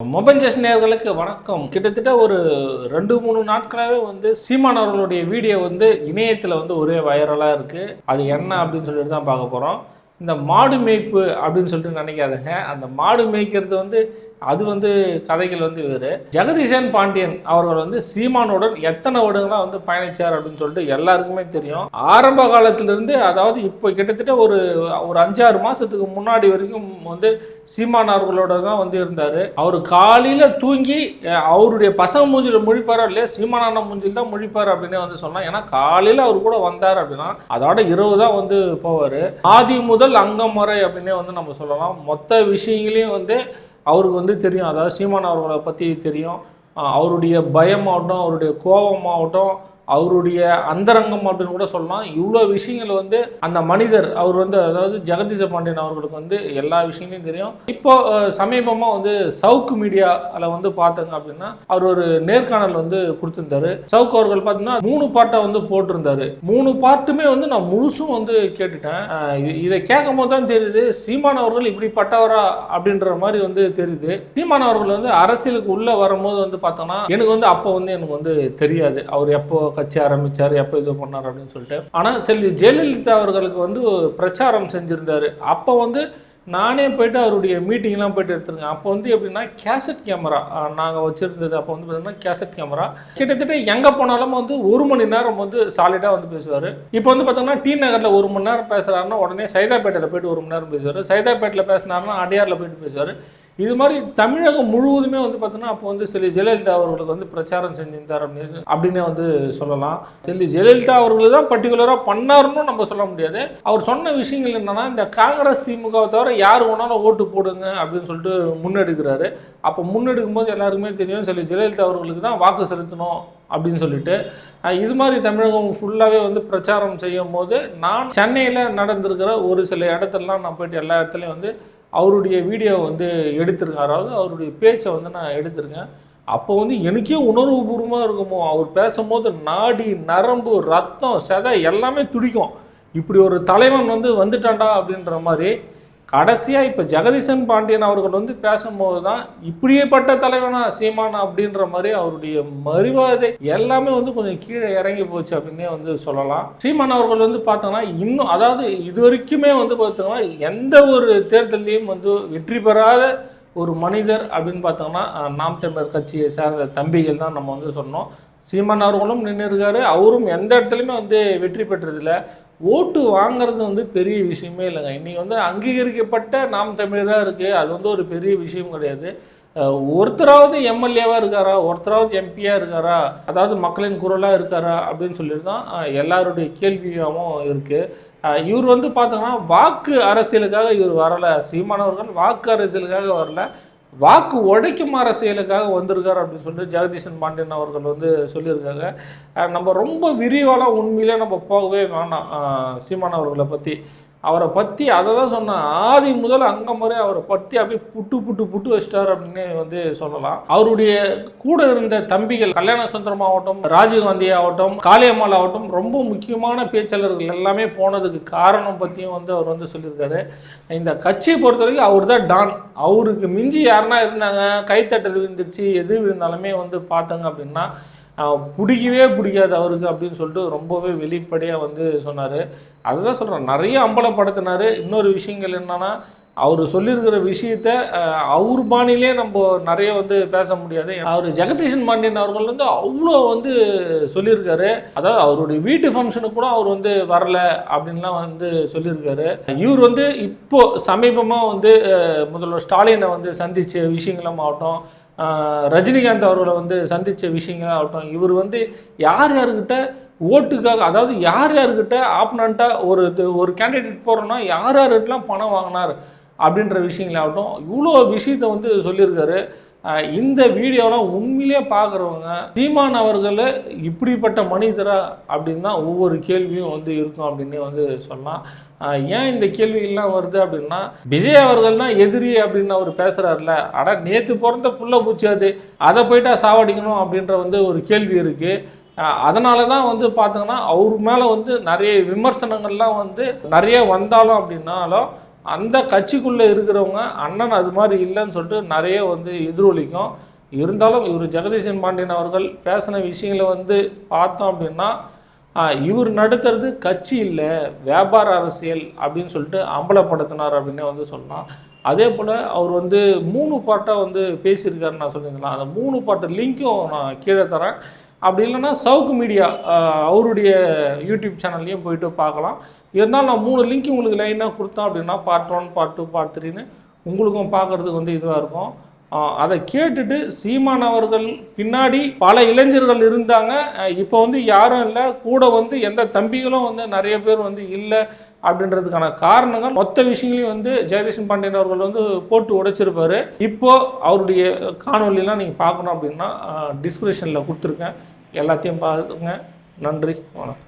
Mobile just நேயர்களுக்கு வணக்கம். கிட்டத்தட்ட ஒரு ரெண்டு மூணு நாட்களாகவே வந்து சீமான் அவர்களுடைய வீடியோ வந்து இணையத்தில் வந்து ஒரே வைரலாக இருக்குது அது என்ன அப்படின்னு சொல்லிட்டு தான் பார்க்க போகிறோம் இந்த மாடு மேய்ப்பு அப்படின்னு சொல்லிட்டு நினைக்காதுங்க. அந்த மாடு மேய்க்கிறது வந்து அது வந்து கதைகள் வந்து வேறு. ஜெகதீசன் பாண்டியன் அவர்கள் வந்து சீமானுடன் எத்தனை வருடங்களாக வந்து பயணிச்சார் அப்படின்னு சொல்லிட்டு எல்லாருக்குமே தெரியும். ஆரம்ப காலத்திலிருந்து அதாவது இப்போ கிட்டத்தட்ட ஒரு ஒரு அஞ்சாறு மாதத்துக்கு முன்னாடி வரைக்கும் வந்து சீமான் அவர்களோட தான் வந்து இருந்தார். அவர் காலையில் தூங்கி அவருடைய பசங்க மூஞ்சில் முழிப்பாரோ இல்லையா? சீமானான மூஞ்சில் தான் முழிப்பார் அப்படின்னே வந்து சொன்னால் ஏன்னா காலையில் அவர் கூட வந்தார் அப்படின்னா அதோட இரவு தான் வந்து போவார். ஆதி முதல் அங்கம் முறை அப்படின்னே வந்து நம்ம சொல்லலாம். மொத்த விஷயங்களையும் வந்து அவருக்கு வந்து தெரியும். அதாவது சீமான் அவர்களை பற்றி தெரியும். அவருடைய பயமாகட்டும் அவருடைய கோபமாகட்டும் அவருடைய அந்தரங்கம் அப்படின்னு கூட சொல்லலாம். இவ்வளோ விஷயங்கள் வந்து அந்த மனிதர் அவர் வந்து அதாவது ஜெகதீச பாண்டியன் அவர்களுக்கு வந்து எல்லா விஷயங்களையும் தெரியும். இப்போ சமீபமாக வந்து சவுக்கு மீடியாவில் வந்து பார்த்தங்க அப்படின்னா அவர் ஒரு நேர்காணல் வந்து கொடுத்துருந்தாரு. சவுக்கு அவர்கள் பார்த்தீங்கன்னா மூணு பாட்டை வந்து போட்டிருந்தாரு. மூணு பாட்டுமே வந்து நான் முழுசும் வந்து கேட்டுட்டேன். இதை கேட்கும் போது தான் தெரியுது சீமான் அவர்கள் இப்படிப்பட்டவரா அப்படின்ற மாதிரி வந்து தெரியுது. சீமான் அவர்கள் வந்து அரசியலுக்கு உள்ளே வரும்போது வந்து பார்த்தோம்னா எனக்கு வந்து அப்போ வந்து எனக்கு வந்து தெரியாது. அவர் எப்போ கட்சி ஆரம்பிச்சார் எப்போ இது பண்ணார் அப்படின்னு சொல்லிட்டு. ஆனால் செல்வி ஜெயலலிதா அவர்களுக்கு வந்து பிரச்சாரம் செஞ்சுருந்தார். அப்போ வந்து நானே போயிட்டு அவருடைய மீட்டிங்லாம் போயிட்டு எடுத்துருங்க அப்போ வந்து எப்படின்னா கேசட் கேமரா நாங்கள் வச்சுருந்தது அப்போ வந்து பார்த்தீங்கன்னா கேசட் கேமரா கிட்டத்தட்ட எங்கே போனாலும் வந்து ஒரு மணி நேரம் வந்து சாலிடாக வந்து பேசுவார். இப்போ வந்து பார்த்தோம்னா டி நகரில் ஒரு மணி நேரம் பேசுகிறாருன்னா உடனே சைதாப்பேட்டையில் போயிட்டு ஒரு மணி நேரம் பேசுவார். சைதாப்பேட்டையில் பேசினாருன்னா அடையாரில் போயிட்டு பேசுவார். இது மாதிரி தமிழகம் முழுவதுமே வந்து பார்த்தோன்னா அப்போ வந்து செல்வி ஜெயலலிதா அவர்களுக்கு வந்து பிரச்சாரம் செஞ்சிருந்தார் அப்படின்னு அப்படின்னே வந்து சொல்லலாம். செல்வி ஜெயலலிதா அவர்கள் தான் பர்டிகுலராக பண்ணாருன்னு நம்ம சொல்ல முடியாது. அவர் சொன்ன விஷயங்கள் என்னன்னா இந்த காங்கிரஸ் திமுகவை தவிர யார் வேணாலும் ஓட்டு போடுங்க அப்படின்னு சொல்லிட்டு முன்னெடுக்கிறாரு. அப்போ முன்னெடுக்கும் போது எல்லாருக்குமே தெரியும் செல்வி ஜெயலலிதா அவர்களுக்கு தான் வாக்கு செலுத்தணும் அப்படின்னு சொல்லிட்டு. இது மாதிரி தமிழகம் ஃபுல்லாகவே வந்து பிரச்சாரம் செய்யும் போது நான் சென்னையில் நடந்திருக்கிற ஒரு சில இடத்துலலாம் நான் போயிட்டு எல்லா இடத்துலையும் வந்து அவருடைய வீடியோ வந்து எடுத்திருக்கேன் அதாவது அவருடைய பேச்சை வந்து நான் எடுத்திருக்கேன். அப்போ வந்து எனக்கே உணர்வுபூர்வமாக இருக்குமோ அவர் பேசும்போது நாடி நரம்பு ரத்தம் செதை எல்லாமே துடிக்கும். இப்படி ஒரு தலைவன் வந்து வந்துட்டான்டா அப்படின்ற மாதிரி கடைசியாக இப்போ ஜெகதீசன் பாண்டியன் அவர்கள் வந்து பேசும்போது தான் இப்படியேப்பட்ட தலைவனா சீமானா அப்படின்ற மாதிரி அவருடைய மறுவாதை எல்லாமே வந்து கொஞ்சம் கீழே இறங்கி போச்சு அப்படின்னே வந்து சொல்லலாம். சீமான் அவர்கள் வந்து பார்த்தோன்னா இன்னும் அதாவது இது வரைக்குமே வந்து பார்த்தோம்னா எந்த ஒரு தேர்தலையும் வந்து வெற்றி பெறாத ஒரு மனிதர் அப்படின்னு பார்த்தோம்னா நாம் தமிழர் கட்சியை சார்ந்த தம்பிகள் தான் நம்ம வந்து சொன்னோம். சீமான் அவர்களும் நின்று இருக்காரு அவரும் எந்த இடத்துலையுமே வந்து வெற்றி பெற்றதில்லை. ஓட்டு வாங்குறது வந்து பெரிய விஷயமே இல்லைங்க. இன்றைக்கி வந்து அங்கீகரிக்கப்பட்ட நாம் தமிழராக இருக்குது அது வந்து ஒரு பெரிய விஷயம் கிடையாது. ஒருத்தராவது எம்எல்ஏவாக இருக்காரா? ஒருத்தராவது எம்பியாக இருக்காரா? அதாவது மக்களின் குரலாக இருக்காரா? அப்படின்னு சொல்லிட்டு தான் எல்லாருடைய கேள்வியாகவும் இருக்குது இவர் வந்து பார்த்தோன்னா வாக்கு அரசியலுக்காக இவர் வரலை. சீமானவர்கள் வாக்கு அரசியலுக்காக வரல. வாக்கு உடைக்கும் அரசியலுக்காக வந்திருக்கார் அப்படின்னு சொல்லிட்டு ஜெகதீசன் பாண்டியன் அவர்கள் வந்து சொல்லியிருக்காங்க. நம்ம ரொம்ப விரிவாலாம் உண்மையிலே நம்ம போகவே வேணாம். சீமான் அவர்களை பற்றி அவரை பற்றி அதை தான் சொன்னேன். ஆதி முதல் அங்கம் வரை அவரை பற்றி அப்படியே புட்டு புட்டு புட்டு வச்சிட்டார் அப்படின்னு வந்து சொல்லலாம். அவருடைய கூட இருந்த தம்பிகள் கல்யாண சுந்தரம் ஆகட்டும் ராஜீவ்காந்தி ஆகட்டும் காளியம்மாள் ஆகட்டும் ரொம்ப முக்கியமான பேச்சாளர்கள் எல்லாமே போனதுக்கு காரணம் பற்றியும் வந்து அவர் வந்து சொல்லியிருக்காரு. இந்த கட்சியை பொறுத்த வரைக்கும் அவர் தான் டான். அவருக்கு மிஞ்சி யாருன்னா இருந்தாங்க கைத்தட்டல் விழுந்துருச்சு எது விழுந்தாலுமே வந்து பார்த்தாங்க அப்படின்னா பிடிக்கவே பிடிக்காது அவருக்கு அப்படின்னு சொல்லிட்டு ரொம்பவே வெளிப்படையாக வந்து சொன்னார். அதுதான் சொல்கிறேன் நிறைய அம்பலப்படுத்தினார். இன்னொரு விஷயங்கள் என்னென்னா அவர் சொல்லியிருக்கிற விஷயத்த அவர் பாணியிலே நம்ம நிறைய வந்து பேச முடியாது. அவர் ஜெகதீஷன் பாண்டியன் அவர்கள் வந்து அவ்வளோ வந்து சொல்லியிருக்காரு. அதாவது அவருடைய வீட்டு ஃபங்க்ஷனுக்கு கூட அவர் வந்து வரல அப்படின்லாம் வந்து சொல்லியிருக்காரு. இவர் வந்து இப்போ சமீபமாக வந்து முதல்வர் ஸ்டாலினை வந்து சந்தித்த விஷயங்களும் ஆகட்டும் ரஜினிகாந்த் அவர்களை வந்து சந்தித்த விஷயங்களாகட்டும் இவர் வந்து யார் யாருக்கிட்ட ஓட்டுக்காக அதாவது யார் யாருக்கிட்ட ஆப்னண்ட்டாக ஒரு இது- ஒரு கேண்டிடேட் போகிறோன்னா யார் யார்கிட்டலாம் பணம் வாங்கினார் அப்படின்ற விஷயங்களாகட்டும் இவ்வளோ விஷயத்த வந்து சொல்லியிருக்காரு. இந்த வீடியோலாம் உண்மையிலே பார்க்குறவங்க சீமான் அவர்கள் இப்படிப்பட்ட மனிதரா அப்படின்னு தான் ஒவ்வொரு கேள்வியும் வந்து இருக்கும் அப்படின்னே வந்து சொல்லலாம். ஏன் இந்த கேள்விகள்லாம் வருது அப்படின்னா விஜய் அவர்கள் தான் எதிரி அப்படின்னு அவர் பேசுகிறாருல ஆனால் நேற்று பிறந்த புள்ள பூச்சி அது. அதை போயிட்டா சாவடிக்கணும் அப்படின்ற வந்து ஒரு கேள்வி இருக்குது அதனால தான் வந்து பார்த்தோங்கன்னா அவர் மேலே வந்து நிறைய விமர்சனங்கள்லாம் வந்து நிறைய வந்தாலும் அப்படின்னாலும் அந்த கட்சிக்குள்ளே இருக்கிறவங்க அண்ணன் அது மாதிரி இல்லைன்னு சொல்லிட்டு நிறைய வந்து எதிரொலிக்கும். இருந்தாலும் இவர் ஜெகதீசன் பாண்டியன் அவர்கள் பேசின விஷயங்களை வந்து பார்த்தோம் அப்படின்னா இவர் நடத்துறது கட்சி இல்லை வியாபார அரசியல் அப்படின்னு சொல்லிட்டு அம்பலப்படுத்தினார் அப்படின்னே வந்து சொல்லலாம். அதே போல் அவர் வந்து மூணு பாட்டாக வந்து பேசியிருக்காருன்னு நான் சொல்லியிருந்தேன். அந்த மூணு பாட்டு லிங்க்கும் நான் கீழே தரேன். அப்படி இல்லைன்னா சவுக்கு மீடியா அவருடைய யூடியூப் சேனல்லையும் போயிட்டு பார்க்கலாம். இருந்தாலும் நான் மூணு லிங்க் உங்களுக்கு லைனாக கொடுத்தேன் அப்படின்னா part one part two part த்ரீன்னு உங்களுக்கும் பார்க்குறதுக்கு வந்து இதுவாக இருக்கும். அதை கேட்டுட்டு சீமான் அவர்கள் பின்னாடி பல இளைஞர்கள் இருந்தாங்க. இப்போ வந்து யாரும் இல்லை. கூட வந்து எந்த தம்பிகளும் வந்து நிறைய பேர் வந்து இல்லை. அப்படின்றதுக்கான காரணங்கள் மொத்த விஷயங்களையும் வந்து ஜெகதீஷன் பாண்டியன் அவர்கள் வந்து போட்டு உடைச்சிருப்பார். இப்போது அவருடைய காணொலிலாம் நீங்கள் பார்க்கணும் அப்படின்னா டிஸ்கிரிப்ஷனில் கொடுத்துருக்கேன். எல்லாத்தையும் பாருங்க. நன்றி. வணக்கம்.